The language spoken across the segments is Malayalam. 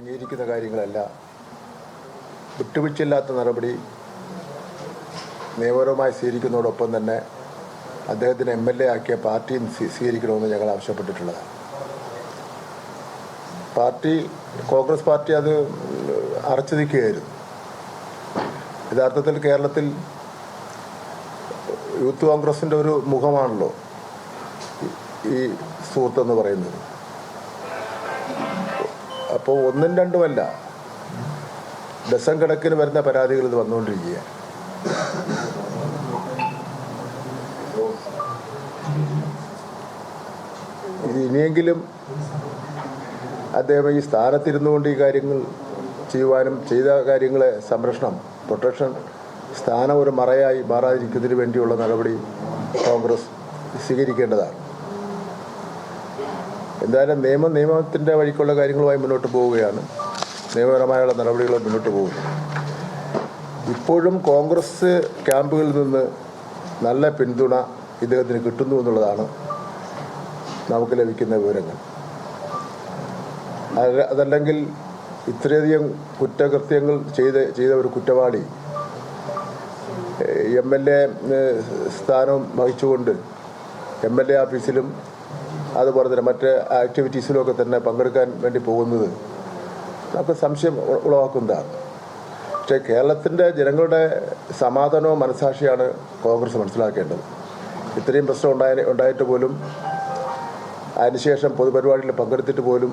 അംഗീകരിക്കുന്ന കാര്യങ്ങളല്ല. വിട്ടുവീഴ്ചയില്ലാത്ത നടപടി നിയമപരമായി സ്വീകരിക്കുന്നതോടൊപ്പം തന്നെ അദ്ദേഹത്തിന് എം എൽ എ ആക്കിയ പാർട്ടിയും സ്വീ- സ്വീകരിക്കണമെന്ന് ഞങ്ങൾ ആവശ്യപ്പെട്ടിട്ടുള്ളതാണ്. പാർട്ടി കോൺഗ്രസ് പാർട്ടി അത് അറച്ചു നിൽക്കുകയായിരുന്നു. യഥാർത്ഥത്തിൽ കേരളത്തിൽ യൂത്ത് കോൺഗ്രസിന്റെ ഒരു മുഖമാണല്ലോ ഈ സുഹൃത്തെന്ന് പറയുന്നത്. അപ്പോൾ ഒന്നും രണ്ടുമല്ല ഡസൻ കണക്കിന് വരുന്ന പരാതികൾ ഇത് വന്നുകൊണ്ടിരിക്കുക ഇത് ഇനിയെങ്കിലും അദ്ദേഹം ഈ സ്ഥാനത്തിരുന്നുകൊണ്ട് ഈ കാര്യങ്ങൾ ചെയ്യുവാനും ചെയ്ത കാര്യങ്ങളെ സംരക്ഷണം പ്രൊട്ടക്ഷൻ സ്ഥാനം ഒരു മറയായി മാറാതിരിക്കുന്നതിന് വേണ്ടിയുള്ള നടപടി കോൺഗ്രസ് സ്വീകരിക്കേണ്ടതാണ്. എന്തായാലും നിയമം നിയമത്തിന്റെ വഴിക്കുള്ള കാര്യങ്ങളുമായി മുന്നോട്ട് പോവുകയാണ്. നിയമപരമായുള്ള നടപടികൾ മുന്നോട്ട് പോകുന്നു ഇപ്പോഴും കോൺഗ്രസ് ക്യാമ്പുകളിൽ നിന്ന് നല്ല പിന്തുണ ഇദ്ദേഹത്തിന് കിട്ടുന്നു എന്നുള്ളതാണ് നമുക്ക് ലഭിക്കുന്ന വിവരങ്ങൾ. അതല്ലെങ്കിൽ ഇത്രയധികം കുറ്റകൃത്യങ്ങൾ ചെയ്ത് ചെയ്ത ഒരു കുറ്റവാളി എം എൽ എ സ്ഥാനം വഹിച്ചുകൊണ്ട് എം എൽ എ ഓഫീസിലും അതുപോലെ തന്നെ മറ്റ് ആക്ടിവിറ്റീസിലുമൊക്കെ തന്നെ പങ്കെടുക്കാൻ വേണ്ടി പോകുന്നത് നമുക്ക് സംശയം ഉളവാക്കുന്നതാണ് പക്ഷേ കേരളത്തിന്റെ ജനങ്ങളുടെ സമാധാനവും മനസാക്ഷിയാണ് കോൺഗ്രസ് മനസ്സിലാക്കേണ്ടത്. ഇത്രയും പ്രശ്നം ഉണ്ടായ ഉണ്ടായിട്ട് പോലും അതിനുശേഷം പൊതുപരിപാടിയിൽ പങ്കെടുത്തിട്ട് പോലും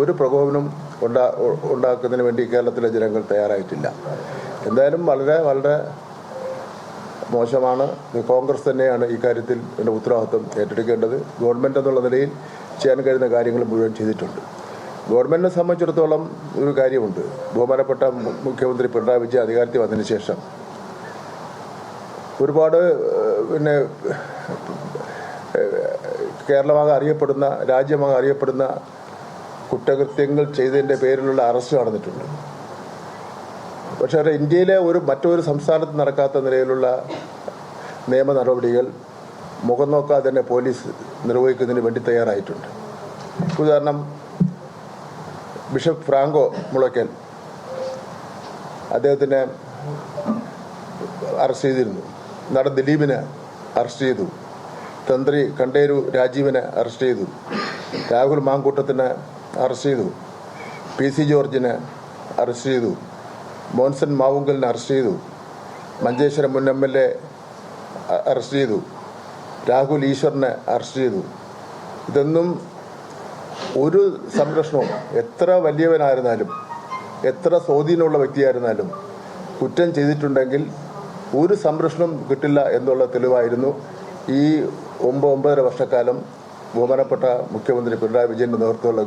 ഒരു പ്രകോപനം ഉണ്ടാ ഉണ്ടാക്കുന്നതിന് വേണ്ടി കേരളത്തിലെ ജനങ്ങൾ തയ്യാറായിട്ടില്ല. എന്തായാലും വളരെ വളരെ മോശമാണ്. കോൺഗ്രസ് തന്നെയാണ് ഈ കാര്യത്തിൽ എന്റെ ഉത്തരവാദിത്വം ഏറ്റെടുക്കേണ്ടത്. ഗവൺമെന്റ് എന്നുള്ള നിലയിൽ ചെയ്യാൻ കഴിയുന്ന കാര്യങ്ങൾ മുഴുവൻ ചെയ്തിട്ടുണ്ട്. ഗവൺമെന്റിനെ സംബന്ധിച്ചിടത്തോളം ഒരു കാര്യമുണ്ട്. ബഹുമാനപ്പെട്ട മുഖ്യമന്ത്രി പിണറായി വിജയൻ അധികാരത്തിൽ വന്നതിന് ശേഷം ഒരുപാട് പിന്നെ കേരളമാകെ അറിയപ്പെടുന്ന രാജ്യമാകെ അറിയപ്പെടുന്ന കുറ്റകൃത്യങ്ങൾ ചെയ്തതിന്റെ പേരിലുള്ള അറസ്റ്റ് നടന്നിട്ടുണ്ട്. പക്ഷേ ഇന്ത്യയിലെ ഒരു മറ്റൊരു സംസ്ഥാനത്ത് നടക്കാത്ത നിലയിലുള്ള നിയമ നടപടികൾ മുഖം നോക്കാതെ തന്നെ പോലീസ് നിർവഹിക്കുന്നതിന് വേണ്ടി തയ്യാറായിട്ടുണ്ട്. ഉദാഹരണം ബിഷപ്പ് ഫ്രാങ്കോ മുളയ്ക്കൽ അദ്ദേഹത്തിനെ അറസ്റ്റ് ചെയ്തിരുന്നു. നടൻ ദിലീപിനെ അറസ്റ്റ് ചെയ്തു. തന്ത്രി കണ്ടേരു രാജീവിനെ അറസ്റ്റ് ചെയ്തു. രാഹുൽ മാങ്കൂട്ടത്തിനെ അറസ്റ്റ് ചെയ്തു. പി സി ജോർജിനെ അറസ്റ്റ് ചെയ്തു. മോൻസൺ മാവുങ്കലിനെ അറസ്റ്റ് ചെയ്തു. മഞ്ചേശ്വരം മുൻ എം എൽ എ അറസ്റ്റ് ചെയ്തു. രാഹുൽ ഈശ്വറിനെ അറസ്റ്റ് ചെയ്തു. ഇതൊന്നും ഒരു സംരക്ഷണവും എത്ര വലിയവനായിരുന്നാലും എത്ര സ്വാധീനമുള്ള വ്യക്തിയായിരുന്നാലും കുറ്റം ചെയ്തിട്ടുണ്ടെങ്കിൽ ഒരു സംരക്ഷണം കിട്ടില്ല എന്നുള്ള തെളിവായിരുന്നു ഈ ഒമ്പത് ഒമ്പതര വർഷക്കാലം ബഹുമാനപ്പെട്ട മുഖ്യമന്ത്രി പിണറായി വിജയന്റെ നേതൃത്വമുള്ള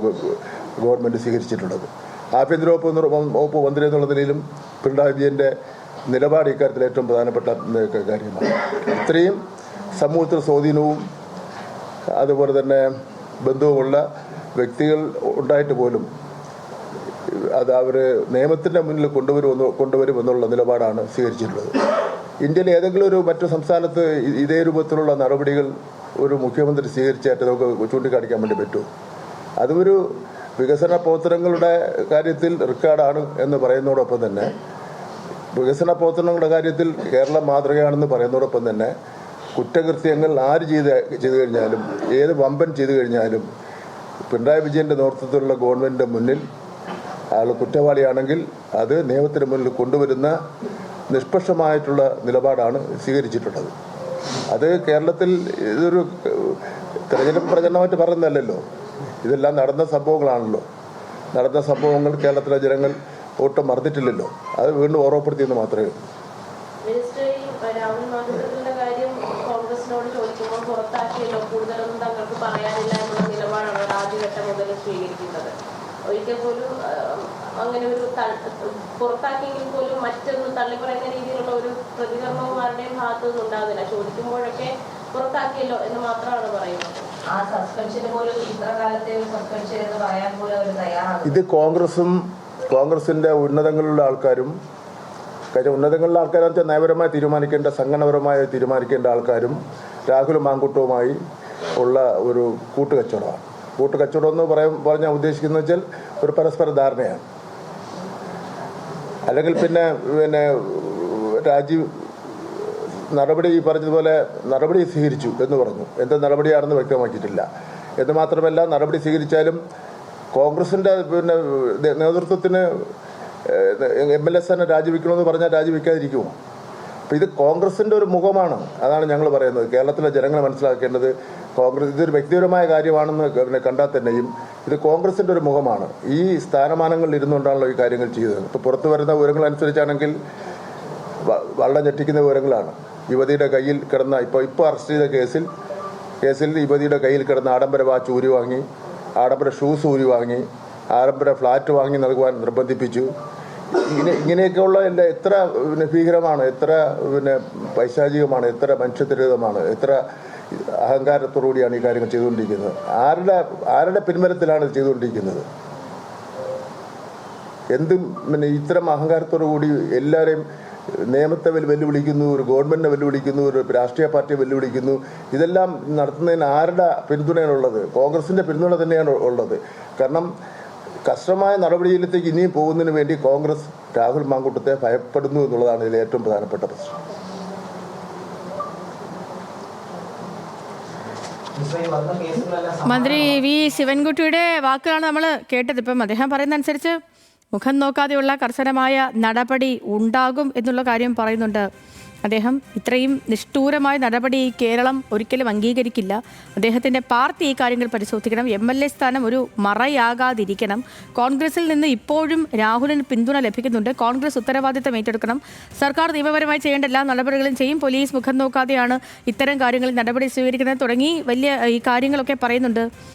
ഗവൺമെന്റ് സ്വീകരിച്ചിട്ടുള്ളത്. ആഭ്യന്തര വകുപ്പ് വകുപ്പ് മന്ത്രി എന്നുള്ള നിലയിലും പിണറായി വിജയന്റെ നിലപാട് ഇക്കാര്യത്തിൽ ഏറ്റവും പ്രധാനപ്പെട്ട കാര്യമാണ്. ഇത്രയും സമൂഹത്തിൽ സ്വാധീനവും അതുപോലെ തന്നെ ബന്ധവുമുള്ള വ്യക്തികൾ ഉണ്ടായിട്ട് പോലും അത് അവർ നിയമത്തിന്റെ മുന്നിൽ കൊണ്ടുവരുമെന്ന് കൊണ്ടുവരുമെന്നുള്ള നിലപാടാണ് സ്വീകരിച്ചിട്ടുള്ളത്. ഇന്ത്യയിലെ ഏതെങ്കിലും ഒരു മറ്റു സംസ്ഥാനത്ത് ഇതേ രൂപത്തിലുള്ള നടപടികൾ ഒരു മുഖ്യമന്ത്രി സ്വീകരിച്ചായിട്ട് നമുക്ക് ചൂണ്ടിക്കാണിക്കാൻ വേണ്ടി പറ്റുമോ അതൊരു വികസന പ്രവർത്തനങ്ങളുടെ കാര്യത്തിൽ റെക്കോർഡാണ് എന്ന് പറയുന്നതോടൊപ്പം തന്നെ വികസന പ്രവർത്തനങ്ങളുടെ കാര്യത്തിൽ കേരളം മാതൃകയാണെന്ന് പറയുന്നതോടൊപ്പം തന്നെ കുറ്റകൃത്യങ്ങൾ ആര് ചെയ്ത് ചെയ്തു കഴിഞ്ഞാലും ഏത് വമ്പൻ ചെയ്തു കഴിഞ്ഞാലും പിണറായി വിജയന്റെ നേതൃത്വത്തിലുള്ള ഗവൺമെന്റിന്റെ മുന്നിൽ ആൾ കുറ്റവാളിയാണെങ്കിൽ അത് നിയമത്തിന് മുന്നിൽ കൊണ്ടുവരുന്ന നിഷ്പക്ഷമായിട്ടുള്ള നിലപാടാണ് സ്വീകരിച്ചിട്ടുള്ളത്. അത് കേരളത്തിൽ ഇതൊരു തെരഞ്ഞെടുപ്പ് പ്രചരണമായിട്ട് പറയുന്നതല്ലല്ലോ. ഇതെല്ലാം നടന്ന സംഭവങ്ങളാണല്ലോ. നടന്ന സംഭവങ്ങൾ കേരളത്തിലെ ജനങ്ങൾ ഒട്ടും മറന്നിട്ടില്ലല്ലോ. അത് വീണ്ടും ഓർമ്മപ്പെടുത്തിയെന്ന് മാത്രമേ ഉള്ളൂ. ഒരിക്കൽ പോലും അങ്ങനെ ഒരു പുറത്താക്കിയെങ്കിൽ പോലും മറ്റൊന്ന് തള്ളിപ്പറയുന്ന രീതിയിലുള്ള ഒരു പ്രതികരണവും ആരുടെയും ഭാഗത്തുനിന്ന് ഉണ്ടാകുന്നില്ല ചോദിക്കുമ്പോഴൊക്കെ പുറത്താക്കിയല്ലോ എന്ന് മാത്രമാണ് പറയുന്നത്. ആ സസ്പെൻഷന് പോലും ഇത്ര കാലത്തെ സസ്പെൻഷൻ എന്ന് പറയാൻ പോലും അവർ തയ്യാറാകും ഇത് കോൺഗ്രസും കോൺഗ്രസിന്റെ ഉന്നതങ്ങളിലുള്ള ആൾക്കാരും കാര്യം ഉന്നതങ്ങളിലുള്ള ആൾക്കാരെന്ന് വെച്ചാൽ നയപരമായി തീരുമാനിക്കേണ്ട സംഘടനപരമായി തീരുമാനിക്കേണ്ട ആൾക്കാരും രാഹുൽ മാങ്കുട്ടവുമായി ഉള്ള ഒരു കൂട്ടുകച്ചവടമാണ്. കൂട്ടുകച്ചവടം എന്ന് പറയാൻ പറഞ്ഞാൽ ഉദ്ദേശിക്കുന്നത് വെച്ചാൽ ഒരു പരസ്പര ധാരണയാണ്. അല്ലെങ്കിൽ പിന്നെ പിന്നെ രാജീവ് നടപടി ഈ പറഞ്ഞതുപോലെ നടപടി സ്വീകരിച്ചു എന്ന് പറഞ്ഞു. എന്ത് നടപടിയാണെന്ന് വ്യക്തമാക്കിയിട്ടില്ല. എന്ന് മാത്രമല്ല നടപടി സ്വീകരിച്ചാലും കോൺഗ്രസിന്റെ പിന്നെ നേതൃത്വത്തിന് എം എൽ എ സ്ഥാനം രാജിവെക്കണമെന്ന് പറഞ്ഞാൽ രാജിവെക്കാതിരിക്കുമോ? അപ്പോൾ ഇത് കോൺഗ്രസിന്റെ ഒരു മുഖമാണ് അതാണ് ഞങ്ങൾ പറയുന്നത്. കേരളത്തിലെ ജനങ്ങൾ മനസ്സിലാക്കേണ്ടത് കോൺഗ്രസ് ഇതൊരു വ്യക്തിപരമായ കാര്യമാണെന്ന് പിന്നെ കണ്ടാൽ തന്നെയും ഇത് കോൺഗ്രസിന്റെ ഒരു മുഖമാണ്. ഈ സ്ഥാനമാനങ്ങളിൽ ഇരുന്നുകൊണ്ടാണല്ലോ ഈ കാര്യങ്ങൾ ചെയ്തത്. ഇപ്പോൾ പുറത്തു വരുന്ന വിവരങ്ങൾ അനുസരിച്ചാണെങ്കിൽ വ- വളരെ ഞെട്ടിക്കുന്ന വിവരങ്ങളാണ്. യുവതിയുടെ കയ്യിൽ കിടന്ന ഇപ്പോൾ ഇപ്പോൾ അറസ്റ്റ് ചെയ്ത കേസിൽ കേസിൽ യുവതിയുടെ കയ്യിൽ കിടന്ന ആഡംബര വാച്ച് ഊരി വാങ്ങി ആഡംബര ഷൂസ് ഊരി വാങ്ങി ആഡംബര ഫ്ലാറ്റ് വാങ്ങി നൽകുവാൻ നിർബന്ധിപ്പിച്ചു. ഇങ്ങനെ ഇങ്ങനെയൊക്കെയുള്ള എല്ലാ എത്ര പിന്നെ ഭീകരമാണ് എത്ര പിന്നെ പൈശാചികമാണ് എത്ര മനുഷ്യത്വരഹിതമാണ് എത്ര അഹങ്കാരത്തോടുകൂടിയാണ് ഈ കാര്യങ്ങൾ ചെയ്തുകൊണ്ടിരിക്കുന്നത്. ആരുടെ ആരുടെ പിൻബലത്തിലാണ് ചെയ്തുകൊണ്ടിരിക്കുന്നത്? എന്തും പിന്നെ ഇത്തരം അഹങ്കാരത്തോടു കൂടി എല്ലാവരെയും നിയമത്തെ വെല്ല് വെല്ലുവിളിക്കുന്നു ഒരു ഗവൺമെന്റിനെ വെല്ലുവിളിക്കുന്നു ഒരു രാഷ്ട്രീയ പാർട്ടിയെ വെല്ലുവിളിക്കുന്നു. ഇതെല്ലാം നടത്തുന്നതിന് ആരുടെ പിന്തുണയാണുള്ളത് കോൺഗ്രസിന്റെ പിന്തുണ തന്നെയാണ് ഉള്ളത്. കാരണം കർശനമായ നടപടിയിലേക്ക് ഇനിയും പോകുന്നതിന് വേണ്ടി കോൺഗ്രസ് രാഹുൽ മാങ്കൂട്ടത്തെ ഭയപ്പെടുന്നു എന്നുള്ളതാണ് ഇതിൽ ഏറ്റവും പ്രധാനപ്പെട്ട പ്രശ്നം. മന്ത്രി വി. ശിവൻകുട്ടിയുടെ വാക്കുകളാണ് നമ്മൾ കേട്ടത്. ഇപ്പം അദ്ദേഹം പറയുന്ന അനുസരിച്ച് മുഖം നോക്കാതെയുള്ള കർശനമായ നടപടി ഉണ്ടാകും എന്നുള്ള കാര്യം പറയുന്നുണ്ട്. അദ്ദേഹം ഇത്രയും നിഷ്ഠൂരമായ നടപടി കേരളം ഒരിക്കലും അംഗീകരിക്കില്ല. അദ്ദേഹത്തിന്റെ പാർട്ടി ഈ കാര്യങ്ങൾ പരിശോധിക്കണം. എം എൽ എ സ്ഥാനം ഒരു മറയാകാതിരിക്കണം. കോൺഗ്രസിൽ നിന്ന് ഇപ്പോഴും രാഹുലിന് പിന്തുണ ലഭിക്കുന്നുണ്ട്. കോൺഗ്രസ് ഉത്തരവാദിത്തം ഏറ്റെടുക്കണം. സർക്കാർ നിയമപരമായി ചെയ്യേണ്ട എല്ലാ നടപടികളും ചെയ്യും. പോലീസ് മുഖം നോക്കാതെയാണ് ഇത്തരം കാര്യങ്ങളിൽ നടപടി സ്വീകരിക്കുന്നത് തുടങ്ങി വലിയ ഈ കാര്യങ്ങളൊക്കെ പറയുന്നുണ്ട്.